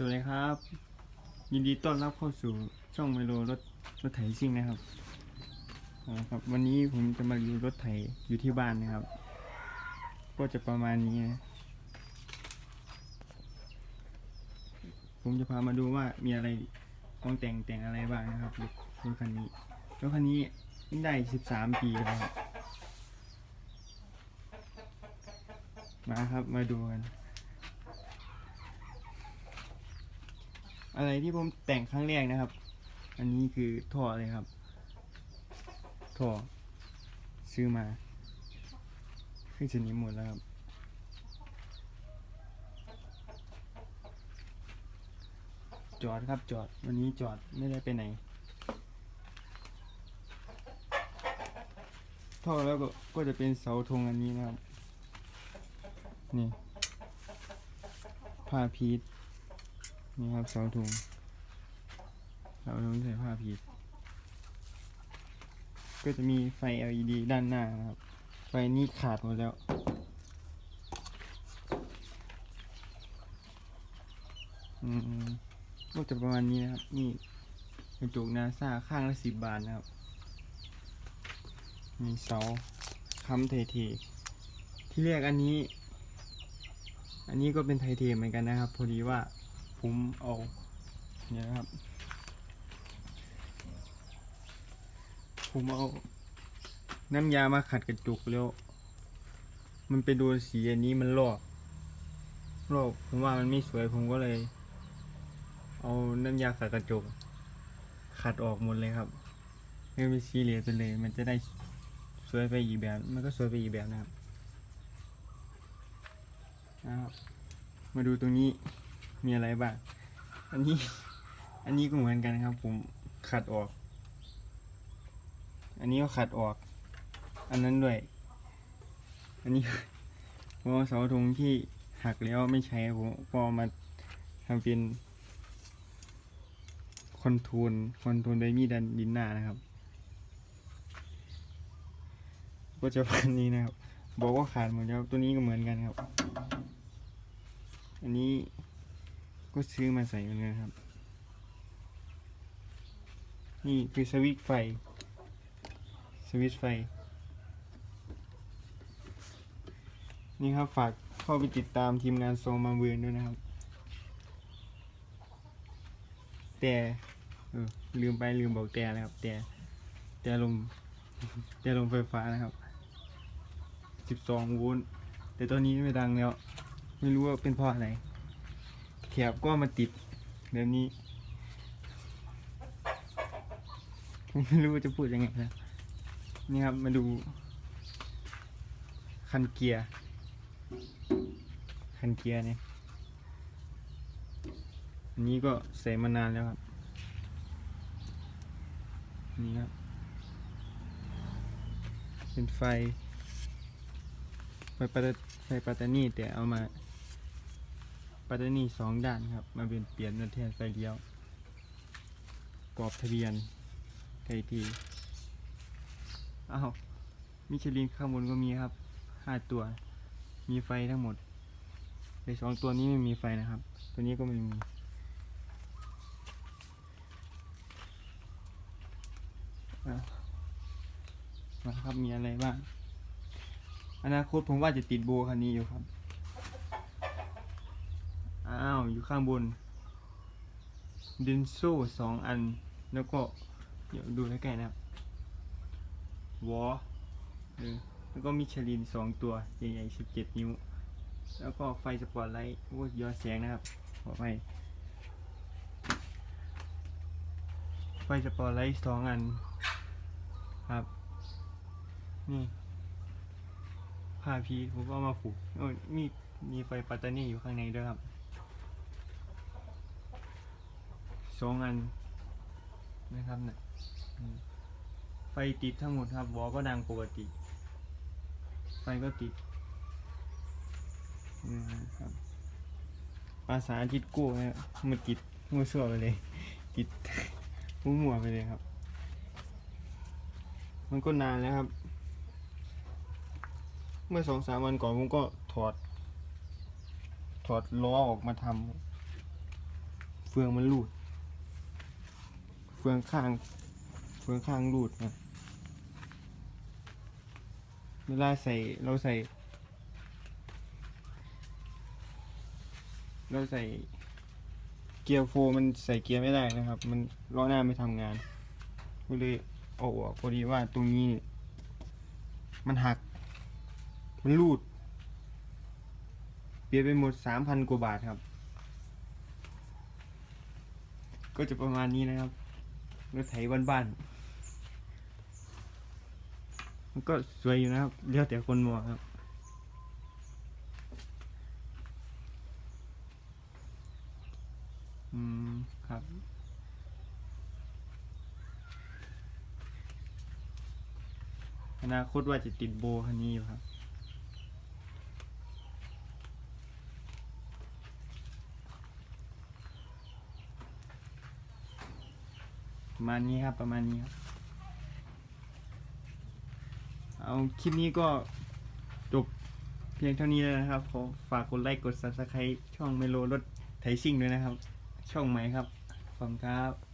สวัสดีครับ ยินดีต้อนรับเข้าสู่ช่องไมโลรถรถไถซิ่งนะครับครับ วันนี้ผมจะมาดูรถไถอยู่ที่บ้านนะครับ ก็จะประมาณนี้นะผมจะพามาดูว่ามีอะไรต้องแต่งแต่งอะไรบ้างนะครับรถคันนี้รถคันนี้ได้13ปีแล้วมาครับมาดูกัน อะไรที่ผมแต่งครั้งแรกนะครับ อันนี้คือท่อเลยครับท่อซื้อมาขึ้นชนิดหมดแล้วครับ จอดครับจอดวันนี้จอดไม่ได้ไปไหนท่อแล้วก็ก็จะเป็นเสาธงอันนี้นะครับ นี่ผ้าพีท นี่ครับเสาถุงเสาถุงใส่ผ้าพีดก็จะมีไฟ LED ด้านหน้านะครับ ไฟนี้ขาดหมดแล้ว อืมก็จะประมาณนี้นะครับ นี่กระจกนาซาข้างละสิบบาทนะครับ มีเสาค้ำเทเทที่เรียกอันนี้ อันนี้ก็เป็นไทเทเหมือนกันนะครับ พอดีว่า ผมเอาเนี่ยครับผมเอาน้ำยามาขัดกระจกแล้ว มันไปโดนสีอันนี้มันลอกลอกผมว่ามันไม่สวยผมก็เลย เอาน้ำยาขัดกระจก ขัดออกหมดเลยครับให้เป็นสีเหลืองไปเลย มันจะได้สวยไปอีกแบบ มันก็สวยไปอีกแบบนะครับนะครับ มาดูตรงนี้ มีอะไรบ้าง อันนี้ อันนี้ก็เหมือนกันครับ ผมขัดออก อันนี้ก็ขัดออก อันนั้นด้วย อันนี้ผมเอาเสาธงที่หักแล้วไม่ใช้ผมก็เอมาทำเป็นคอนโทรลคอนโทรลโดยมีดันดินหน้านะครับ ก็จะพันนี้นะครับ บอกว่าขาดหมดแล้วตัวนี้ก็เหมือนกันครับ อันนี้ ก็ซื้อมาใส่เหมือนกันครับ นี่คือสวิตไฟ สวิตไฟ นี่ครับฝากเข้าไปติดตามทีมงานโซมาเบือนด้วยนะครับ แต่เออลืมไปลืมบอกแต่นะครับ แต่แต่ลมแต่ลมไฟฟ้านะครับ 12 โวลต์แต่ตอนนี้ไม่ดังแล้ว ไม่รู้ว่าเป็นเพราะอะไร บก็มาติดแบบนี้ผมไม่รู้จะพูดยังไงนะนี่ครับมาดู คันเกียร์ คันเกียร์เนี่ยอันนี้ก็ใส่มานานแล้วครับ นี่ครับ เป็นไฟไฟปัตไฟปัตตานีแต่เอามา ปัตตานีสองด้านครับ มาเป็นเปลี่ยนเป็นแทนไฟเลี้ยว กรอบทะเบียนไททีอ้าวมิชลินข้างบนก็มีครับห้าตัว มีไฟทั้งหมดในสองตัวนี้ไม่มีไฟนะครับ ตัวนี้ก็ไม่มีอะครับมีอะไรบ้างอนาคตผมว่าจะติดโบคันนี้อยู่ครับ อ้าว อยู่ข้างบน ดินโซ่สองอัน แล้วก็ เดี๋ยวดูใกล้ๆนะครับวอแล้วก็มิชลินสองตัว ใหญ่ๆสิบเจ็ดนิ้ว แล้วก็ไฟสปอตไลท์โอ้ยย้อนแสงนะครับ ขอไป ไฟสปอตไลท์สองอัน ครับ นี่ผ้าพีผมก็เอามาผูกโอ้ยมีมีไฟปัตตานีอยู่ข้างในด้วยครับ สองอันนะครับเนะี่ยไฟติดทั้งหมดครับวอลก็ดังปกติ ไฟก็ติดนะครับภาษาจิตกู้นะมันติดมั่วซั่วไปเลยติดมั่วๆไปเลยครับ มันก็นานแล้วครับ เมื่อสองสามวันก่อนผมก็ถอด ถอดล้อออกมาทำเฟืองมันรูด เฟืองข้าง เฟืองข้างรูดนะเวลาใส่เราใส่ เราใส่เกียร์โฟมันใส่เกียร์ไม่ได้นะครับ มันล้อหน้าไม่ทำงานก็เลยเอาออกพอดีว่าตรงนี้ มันหัก มันรูด เปลี่ยนไปหมดสามพันกว่าบาทครับ ก็จะประมาณนี้นะครับ รถไถบ้านๆมันก็สวยอยู่นะครับเรียวแต่คนมองครับอืมครับอนาคตว่าจะติดโบคันนี้อยู่ครับ ประมาณนี้ครับประมาณนี้ครับ เอาคลิปนี้ก็จบเพียงเท่านี้แล้วนะครับ ขอฝากกดไลค์กด subscribe ช่องเมโลรถไถซิ่งด้วยนะครับ ช่องใหม่ครับขอบคุณครับ